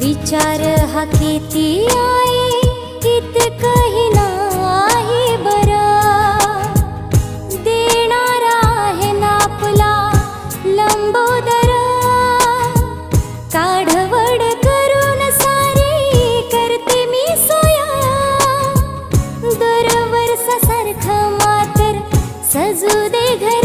विचार हा किती आहे इतकही नाही बरा. देणारा आहे ना आपला लंबोदर. काढवड करून सारी करते मी सोया. दरवर सारखं मात्र सजू दे घर.